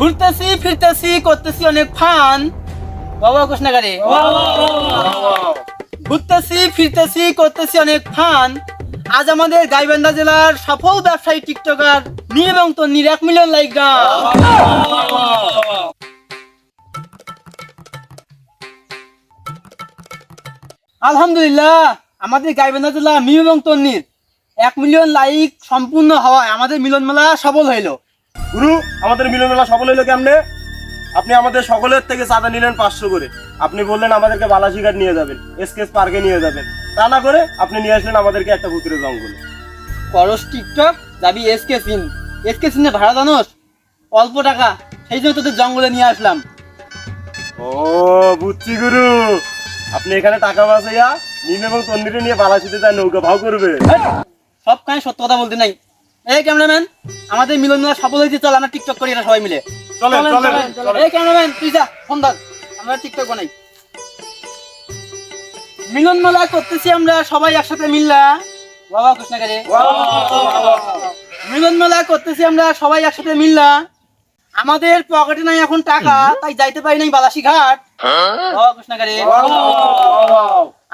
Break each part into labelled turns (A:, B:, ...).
A: ঘুরতেছি ফিরতেছি করতেছি অনেক ফান। বাবা কৃষ্ণাগারে ঘুরতেছি ফিরতেছি করতেছি অনেক ফান। আজ আমাদের গাইবান্ধা জেলার সফল ব্যবসায়ী টিকটকার নীল এবং তন্নির এক মিলিয়ন লাইক গান। আলহামদুলিল্লাহ আমাদের গাইবান্ধা জেলা মিম এবং তন্নির এক মিলিয়ন লাইক সম্পূর্ণ হওয়ায় আমাদের মিলন মেলা সফল হইল।
B: গুরু আমাদের মিলন মেলা সফল হইল কেমনে? আপনি আমাদের সকলের থেকে চাঁদা নিলেন পাঁচশো করে। আপনি বললেন আমাদেরকে বালাশিঘাট নিয়ে যাবেন এসকেস পার্কে নিয়ে যাবেন। তা না করে আপনি নিয়ে আসলেন আমাদেরকে একটা ভুতুরে জঙ্গলে।
A: করস টিকটক যাবি এসকে সিন এসকে সিনে ভাড়া জানোস? অল্প টাকা সেই জন্য তোদের জঙ্গলে নিয়ে আসলাম।
B: ও বুঝছি গুরু। আপনি এখানে টাকা বাঁচাইয়া নিম এবং তন্দিরে নিয়ে বালাশিতে যায় নৌকা ভাও করবে।
A: সব কানে সত্য কথা বলতে নাই। এই ক্যামেরাম্যান আমাদের মিলন মেলা সফল হয়েছে চল আমরা টিকটক করি এটা সবাই মিলে।
B: চলেন চলেন
A: এই ক্যামেরাম্যান তুই যা ফোন ধর। আমরা টিকটক বানাই। মিলন মেলা করতেছি আমরা সবাই একসাথে মিললা। বাবা কৃষ্ণাগারে মিলন মেলা করতেছি আমরা সবাই একসাথে মিললা। আমাদের পকেটে নাই এখন টাকা তাই যাইতে পারি নাই বালাসি ঘাট। বাবা কৃষ্ণাগারে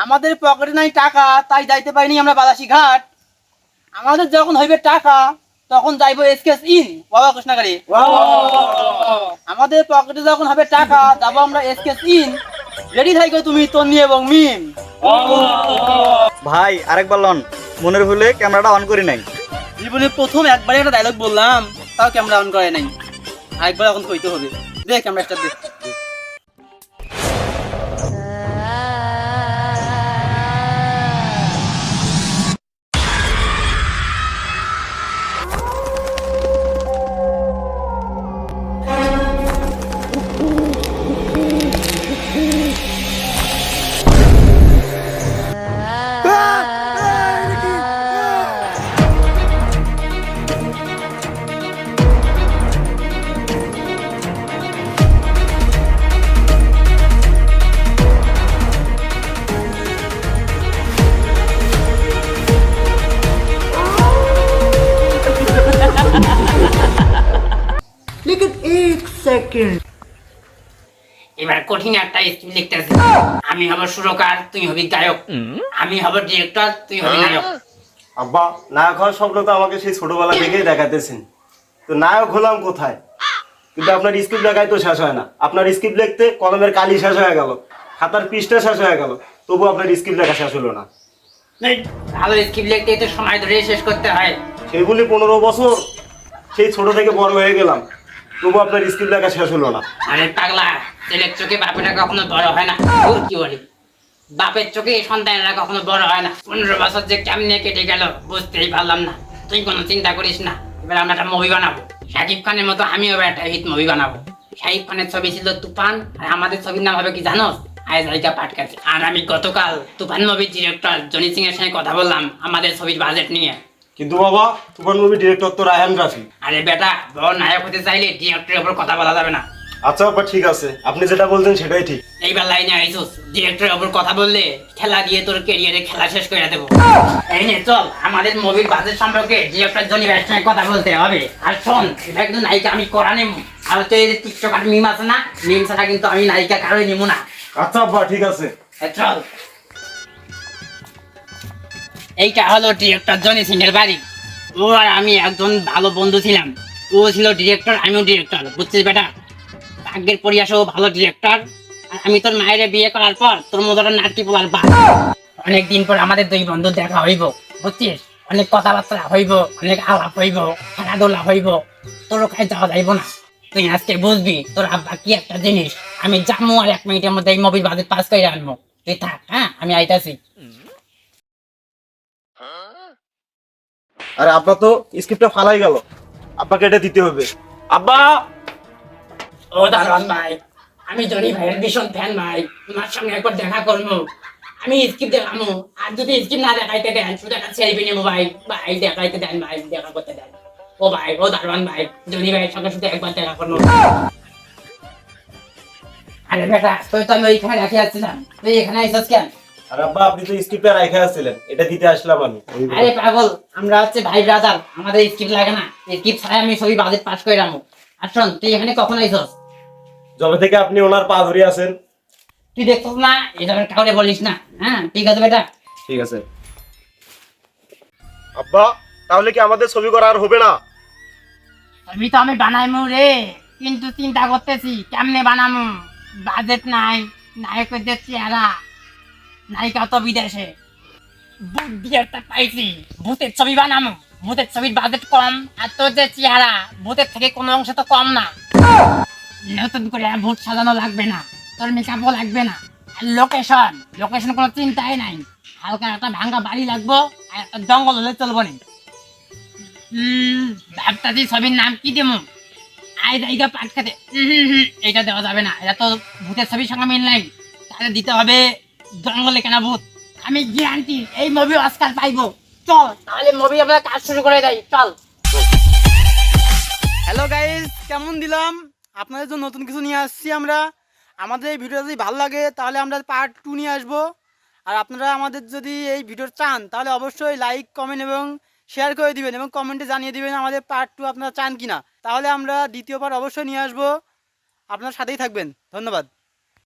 A: আমাদের পকেটে নাই টাকা তাই যাইতে পারিনি আমরা বালাসি ঘাট। আমাদের যখন হইবে টাকা তখন যাইবো এসকেস ইন বাবা কৃষ্ণাগারে। আমাদের পকেটে যখন হবে টাকা যাব আমরা এসকেস ইন। রেডি থাকো তুমি তন্নি এবং মিম।
C: ভাই আরেকবার লন। মনের হলে ক্যামেরাটা অন করি নাই।
A: জীবনে প্রথম একবারে একটা ডায়লগ বললাম তাও ক্যামেরা অন করে নাই। আরেকবার এখন কইতে হবে। দেখ ক্যামেরা স্টার্ট দে
D: এবার কঠিন একটা স্ক্রিপ্ট লিখতেছি আমি হব সুরকার তুই হবি গায়ক। আমি হব ডিরেক্টর তুই হবি নায়ক।
B: আব্বা নায়ক হওয়ার স্বপ্ন তো আমাকে সেই ছোটবেলা থেকেই দেখাতেছেন। তো নায়ক হলাম কোথায়? কিন্তু আপনার স্ক্রিপ্ট লেখায় তো শেষ হয় না। আপনার স্ক্রিপ্ট লিখতে কলমের কালি শেষ হয়ে গেল। খাতার পৃষ্ঠা শেষ হয়ে গেল। তবু আপনার স্ক্রিপ্ট লেখা শেষ হলো না।
D: ভালো স্ক্রিপ্ট লিখতে তো সময় ধরে শেষ করতে হয়।
B: সেগুলি পনেরো বছর সেই ছোট থেকে বড় হয়ে গেলাম। তবু আপনার শেষ হলো না।
D: আরে পাগলা, ছেলের চোখে কখনো বড় হয় না। কি বলি? বাপের চোখে সন্তানেরা কখনো বড় হয় না। পনেরো বছর যে কেমনে কেটে গেল, বুঝতেই পারলাম না। তুই কোনো চিন্তা করিস না, এবার আমরা একটা মুভি বানাবো। শাকিব খানের মতো আমিও এবার একটা হিট মুভি বানাবো। শাকিব খানের ছবি ছিল তুফান, আর আমাদের ছবির নাম হবে কি জানোস আয়েজ হাইকা পাটকাছে আর আমি গতকাল তুফান মুভির ডিরেক্টর জনি সিং এর সঙ্গে কথা বললাম আমাদের ছবির বাজেট নিয়ে।
B: কিন্তু বাবা তুফান মুভি ডিরেক্টর তো রায়হান রাফি।
D: আরে বেটা বড় নায়ক হতে চাইলে ডিরেক্টরের উপর কথা বলা যাবে না।
B: আচ্ছা বাবা ঠিক আছে। আপনি যেটা বলছেন সেটাই ঠিক।
D: এইবার লাইনে আইসুস ডিরেক্টরের ওপর কথা বললে খেলা দিয়ে তোর ক্যারিয়ারে খেলা শেষ করে দেবো। এই নে চল আমাদের মুভির বাজেট সম্পর্কে ডিরেক্টর জনি ভাইয়ের সঙ্গে কথা বলতে হবে। আর শোন এটা কিন্তু নায়িকা আমি করা নেব। আর হচ্ছে এই যে টিকটক আর মিম আছে না মিম ছাড়া কিন্তু আমি নায়িকা কারোই নিব না।
B: আচ্ছা আব্বা ঠিক আছে।
D: চল। এইটা হলো ডিরেক্টর জনি সিং এর বাড়ি। ও আর আমি একজন ভালো বন্ধু ছিলাম। ও ছিল ডিরেক্টর আমিও ডিরেক্টর বুঝছিস বেটা? ভাগ্যের পরিয়াসও ভালো ডিরেক্টর আমি তোর মায়ের বিয়ে করার পর তোর মতো নাটকি পোলার বা অনেক দিন পর আমাদের দুই বন্ধু দেখা হইব, বুঝছিস? অনেক কথাবার্তা হইব, অনেক আলাপ হইব, খেলাধুলা হইব। তোর ওখানে যাওয়া যাইব না। তুই আজকে বুঝবি তোর আব্বা কি একটা জিনিস। আমি জামু আর এক মিনিটের মধ্যে এই মুভির বাজেট পাস করে আনব। তুই থাক হ্যাঁ? আমি আইতাছি।
B: আরে আব্বা তো স্ক্রিপ্টটা ফালাই গেল। আব্বাকে এটা দিতে হবে। আব্বা!
D: ও দারোয়ান ভাই আমি জনি ভাইয়ের ভীষণ ফ্যান ভাই তোমার সঙ্গে একবার দেখা করব। আমি স্কিপ দেখামো আর যদি স্কিপ না দেখাইতে দেন শুধু একটা সেলফি নেব ভাই ভাই দেখাইতে দেন ভাই দেখা করতে দেন। ও ভাই ও দারোয়ান ভাই জনি ভাইয়ের সঙ্গে শুধু একবার দেখা করব। আরে বেটা তুই তো আমি ওইখানে রাখি আসছিলাম। তুই এখানে আইসস কেন?
B: আরে আব্বা আপনি তো স্ক্রিপ্টটা রাখা আসছিলেন। এটা দিতে আসলাম আমি।
D: আরে পাগল আমরা হচ্ছে ভাই ব্রাদার আমাদের স্কিপ লাগে না। স্কিপ ছাড়া আমি ছবি বাজেট পাস করে রাখব আর শোন তুই এখানে কখন আইছস?
B: যবে থেকে আপনি ওনার পা ধরে আছেন।
D: তুই দেখছস না? এটা কাউরে বলিস না। হ্যাঁ ঠিক আছে বেটা?
B: ঠিক আছে। আব্বা তাহলে কি আমাদের ছবি করা আর হবে না?
D: ছবি তো আমি বানাইমু রে। কিন্তু চিন্তা করতেছি কেমনে বানামু? বাজেট নাই নায়কের চেহারা নায়িকা তো বিদেশে। একটা পাইছি। ভূতের ছবি ভূতের ছবির বাজেট কম, আর তোর যে চেহারা ভূতের থেকে কোনো অংশ তো কম না। নতুন করে ভূত সাজানো লাগবে না। তোর মেকআপও লাগবে না। আর লোকেশন লোকেশন কোনো চিন্তাই নাই। হালকা একটা বাড়ি লাগবো, আর একটা জঙ্গল হলে চলবো না। ভাবতাছি ছবির নাম কি দেবো আই জায়গা পাট খেতে। এটা দেওয়া যাবে না। এটা তো ভূতের ছবির সঙ্গে মিল নাই। তাহলে দিতে হবে জঙ্গলে কেনা ভূত। আমি গ্যারান্টি, এই মুভি অস্কার পাইবো। চল, তাহলে মুভি আমরা কাজ শুরু করে দেয় চল।
A: হ্যালো গাইস কেমন দিলাম? আপনাদের জন্য নতুন কিছু নিয়ে আসছি আমরা। আমাদের এই ভিডিও যদি ভালো লাগে, তাহলে আমরা পার্ট টু নিয়ে আসব। আর আপনারা আমাদের যদি এই ভিডিও চান, তাহলে অবশ্যই লাইক কমেন্ট এবং শেয়ার করে দিবেন এবং কমেন্টে জানিয়ে দিবেন আমাদের পার্ট টু আপনারা চান কিনা। তাহলে আমরা দ্বিতীয় পার্ট অবশ্যই নিয়ে আসব। আপনার সাথেই থাকবেন। ধন্যবাদ।